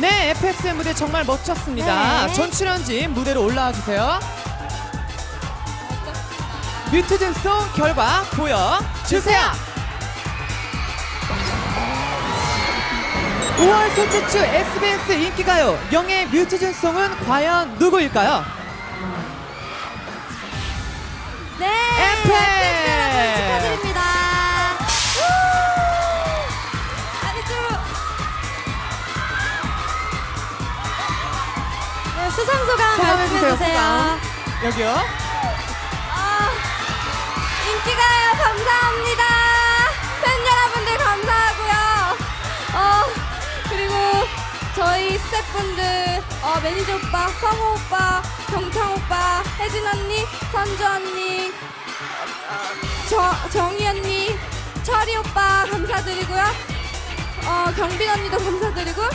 네, FX의 무대 정말 멋졌습니다. 네. 전 출연진 무대로 올라와 주세요. 뮤트즌송 결과 보여주세요. 5월 셋째 주 SBS 인기가요 영예 뮤트즌송은 과연 누구일까요? 네, 수상 소감 소감해주세요, 말씀해주세요. 소감. 여기요. 아, 인기가요 감사합니다. 팬 여러분들 감사하고요. 어, 그리고 저희 스태프분들, 어, 매니저 오빠, 성호 오빠, 경창 오빠, 혜진 언니, 선주 언니, 저, 정희 언니, 철이 오빠 감사드리고요. 어, 경빈 언니도 감사드리고, 어,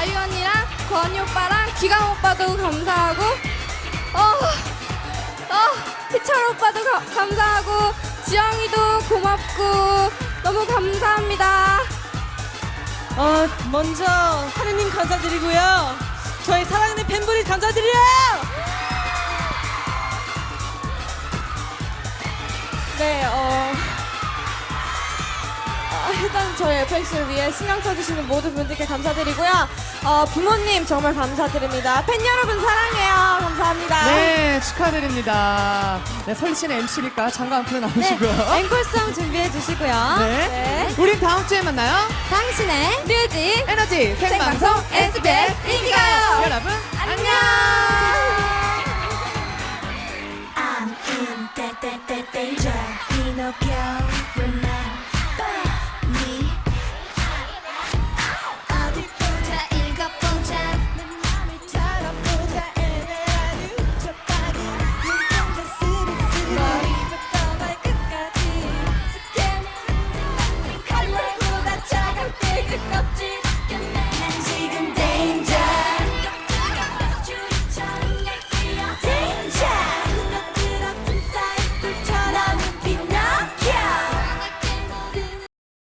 아유 언니랑 권희 오빠랑 기강 오빠도 감사하고, 어, 어, 희철 오빠도 가- 감사하고, 지영이도 고맙고, 너무 감사합니다. 어, 먼저 하느님 감사드리고요. 저희 사랑하는 팬분들 감사드려요. 네, 어, 어, 일단 저희 FX를 위해 신경 써주시는 모든 분들께 감사드리고요. 어, 부모님 정말 감사드립니다. 팬 여러분 사랑해요. 감사합니다. 네, 축하드립니다. 네, 씨는 MC니까 장관 앞으로 나오시고요. 네, 앵콜송 준비해 주시고요. 네. 네. 우린 다음 주에 만나요. 당신의 뮤직 에너지 생방송 SBS 인기가요. 인기가요. 여러분 안녕. I'm in that that that danger. Pinocchio.